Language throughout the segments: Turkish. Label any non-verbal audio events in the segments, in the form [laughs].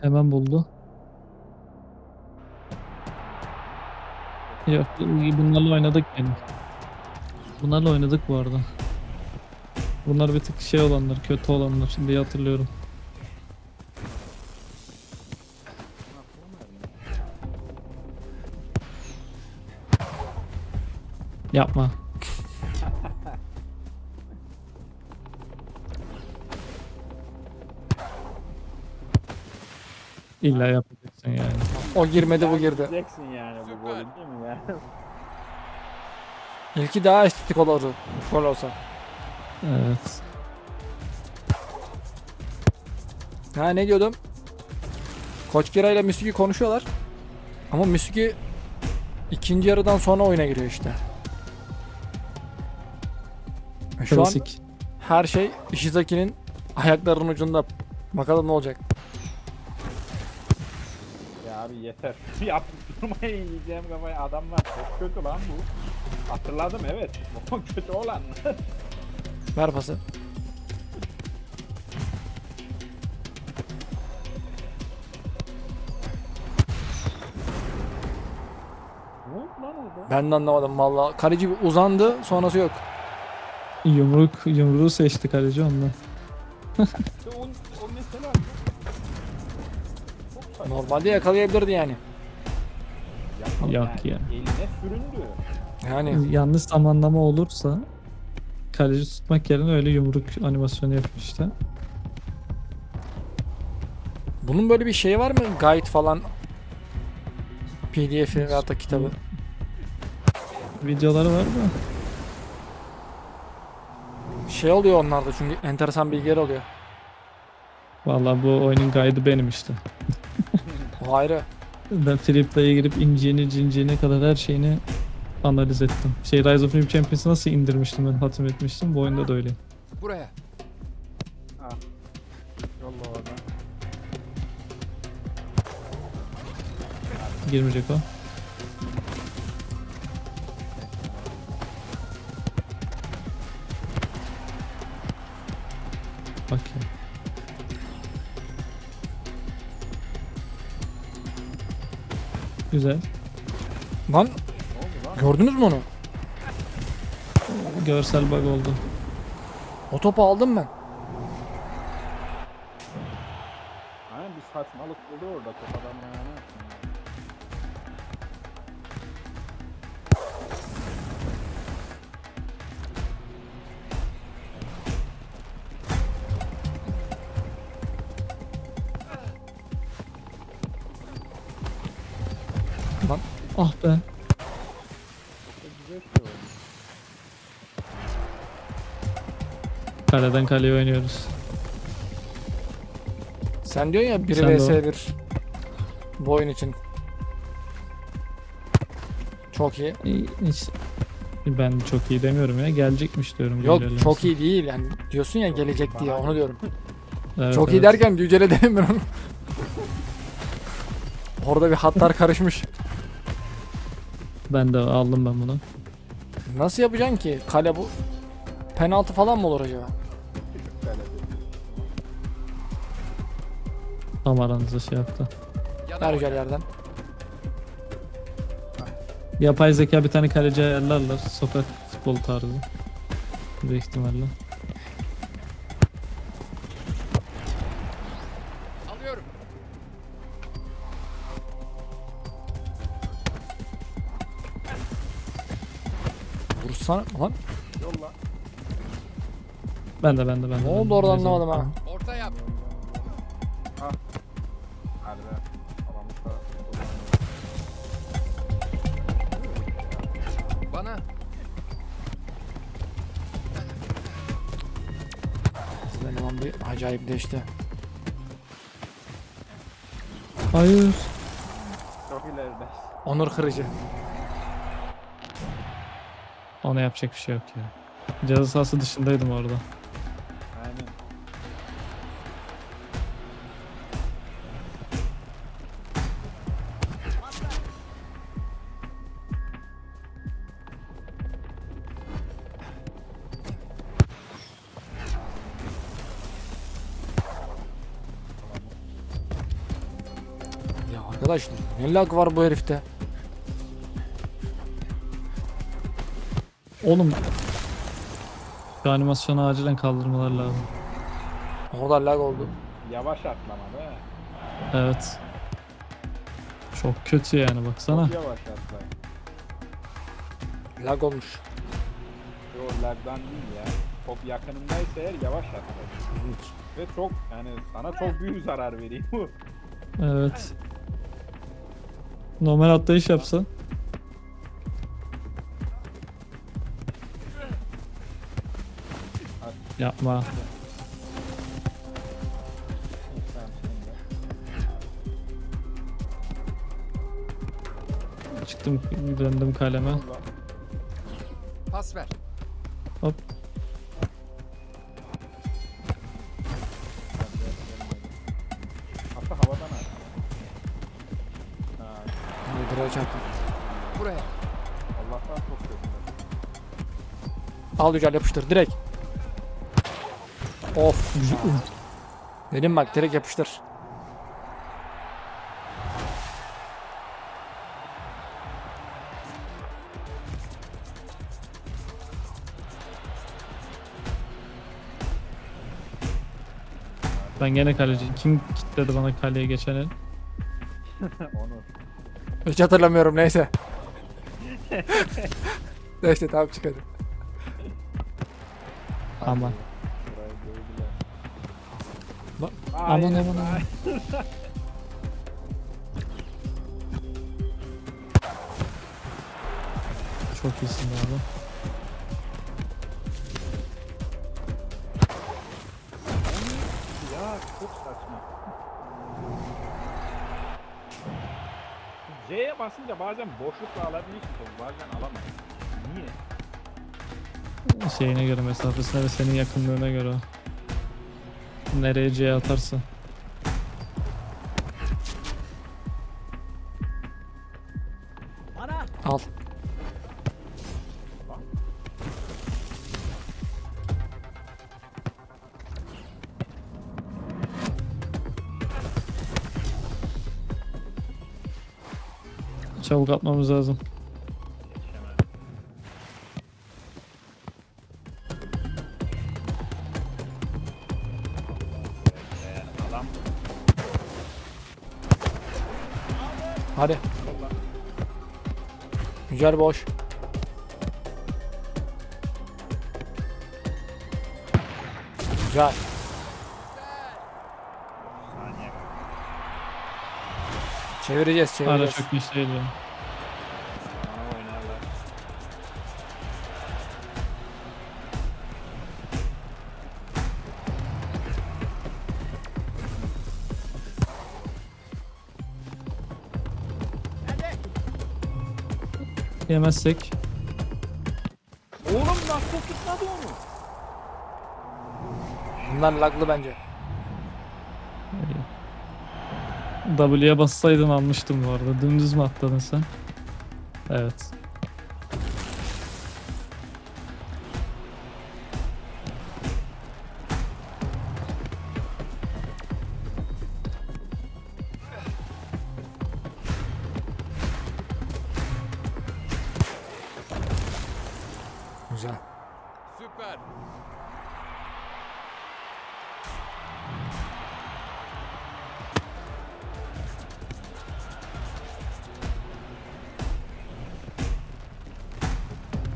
Hemen buldu. Yok bunlarla oynadık yani. Bunlarla oynadık bu arada. Bunlar bir tık şey olanlar, kötü olanlar diye hatırlıyorum. Yapma. İlla yapacaksın yani. O girmedi bu girdi. Jackson yani bu golü değil mi ya? [laughs] İlki daha estetik olurdu. Gol olsa. Evet. Ha ne diyordum? Koç Gira ile Müsügi konuşuyorlar. Ama Müsügi ikinci yarıdan sonra oyuna giriyor işte. E Şu an Klasik. her şey Ishizaki'nin ayaklarının ucunda. Bakalım ne olacak. Abi yeter. [laughs] Yapıp durmayı yiyeceğim kafayı adamlar çok kötü lan bu. Hatırladım evet. [laughs] O kötü olan. [laughs] Ver pası. ne oldu lan orada? Ben de anlamadım valla. Kaleci bir uzandı sonrası yok. Yumruk, yumruğu seçti kaleci ondan. Normalde yakalayabilirdi yani. Yapalım Yok ya. Eline süründü. Yani Yanlış zamanlama olursa kaleci tutmak yerine öyle yumruk animasyonu yapmıştı. bunun böyle bir şeyi var mı? Guide falan. PDF'i veyahut da kitabı. Videoları var da Şey oluyor onlarda çünkü enteresan bilgiler oluyor. Vallahi bu oyunun guide'ı benim işte. Ayrı. Ben free play'e girip inciğini cinciğine kadar her şeyini analiz ettim. Şey Rise of New Champions'ı nasıl indirmiştim ben hatim etmiştim. Bu oyunda da öyle. Buraya. Yolla orada. Girmeyecek o. Bak ya. Güzel. Lan gördünüz mü onu? Görsel bug oldu. O topu aldım ben. Aynen bir saçmalık oldu orada top adam yani. Ah be. Kaleden kaleye oynuyoruz. Sen diyorsun ya 1 Sen de vs o. 1 bu oyun için. Çok iyi. İyi, hiç- Ben çok iyi demiyorum ya. Gelecekmiş diyorum. Yok güncellemesi. çok iyi değil yani diyorsun ya gelecek diye onu diyorum. Evet, çok iyi evet. derken yücele dedim ben onu. Orada bir hatlar karışmış. Ben de aldım ben bunu. Nasıl yapacaksın ki? Kale bu penaltı falan mı olur acaba? Tam aranızda şey yaptı. Her güzel yerden. Yapay zeka bir tane kaleci ayarlarlar. Sokak futbol tarzı. Büyük ihtimalle. Vursana lan. Yolla. Ben de ben de ben de. Ne oldu orada anlamadım ha. Orta yap. Hadi be. Bana. Sizin eleman bir acayip değişti. Hayır. Çok ileride. Onur kırıcı. Ona yapacak bir şey yok ya. Ceza sahası dışındaydım orada. Aynen. Arkadaş ne lag var bu herifte? Oğlum şu animasyonu acilen kaldırmalar lazım. O kadar lag oldu. Yavaş atlama be. Evet. Çok kötü yani baksana. Çok yavaş atla. Lag olmuş. Yo lagdan değil ya. Top yakınındaysa eğer yavaş atla. Ve çok yani sana çok büyük zarar veriyor. Evet. Normal atlayış yapsan. Yapma. Çıktım döndüm kaleme. Pas ver. Hop. Hatta havadan at. Çarptım. Buraya. Allah'tan çok kötü. Al Yücel yapıştır direkt. Of. Dedim bak direkt yapıştır. Ben gene kaleci. Kim kitledi bana kaleye geçen el? Onu. Hiç hatırlamıyorum neyse. [laughs] neyse tamam çık hadi. Aman. Hayır, aman, aman, aman. Çok iyisin abi. Ya çok saçma. C'ye basınca bazen boşlukla alabiliyorsun topu bazen alamıyorsun. Niye? Şeyine göre mesafesine ve senin yakınlığına göre. Nereye C atarsa. Al. Çabuk atmamız lazım. Hadi. Yücel boş. Güzel. Çevireceğiz Hala çevireceğiz. çok iyi Yemezsek. Oğlum nasıl tutmadı onu? Bunlar laglı bence. W'ye bassaydın almıştım bu arada. Dümdüz mü atladın sen? Evet. Güzel. Süper.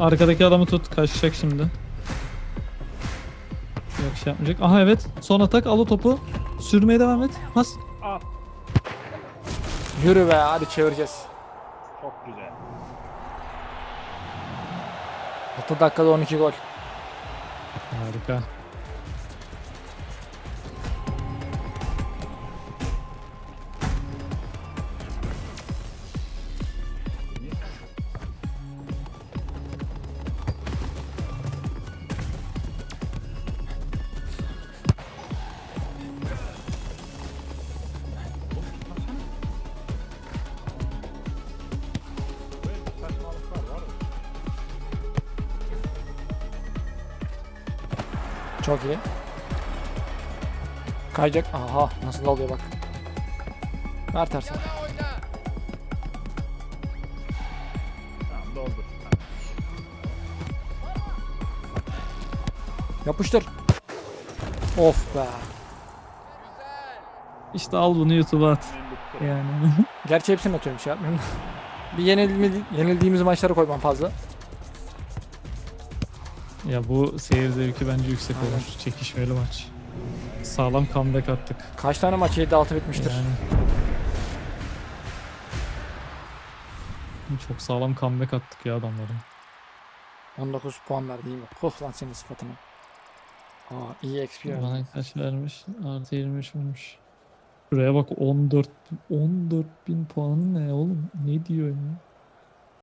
Arkadaki adamı tut. Kaçacak şimdi. Yok şey yapmayacak. Aha evet. Son atak. Al o topu. Sürmeye devam et. Pas. Al. Yürü be hadi çevireceğiz. Çok güzel. 6 dakikada 12 gol. Harika. Böyle Çok iyi. Kayacak. Aha nasıl alıyor bak. Ver tersine. Yapıştır. Of be. İşte al bunu YouTube'a at. Yani. Gerçi hepsini atıyorum şey yapmıyorum. bir yenildiğimiz, yenildiğimiz maçlara koymam fazla ya bu seyir zevki bence yüksek Aynen. olur. Çekişmeli maç. Sağlam comeback attık. Kaç tane maç 7-6 bitmiştir. Yani. Çok sağlam comeback attık ya adamların. 19 puan verdi mi? Huh lan senin sıfatına. Aa iyi XP verdi. Bana kaç vermiş? Artı 23 vermiş. Şuraya bak 14 14 bin puan ne oğlum? Ne diyor ya?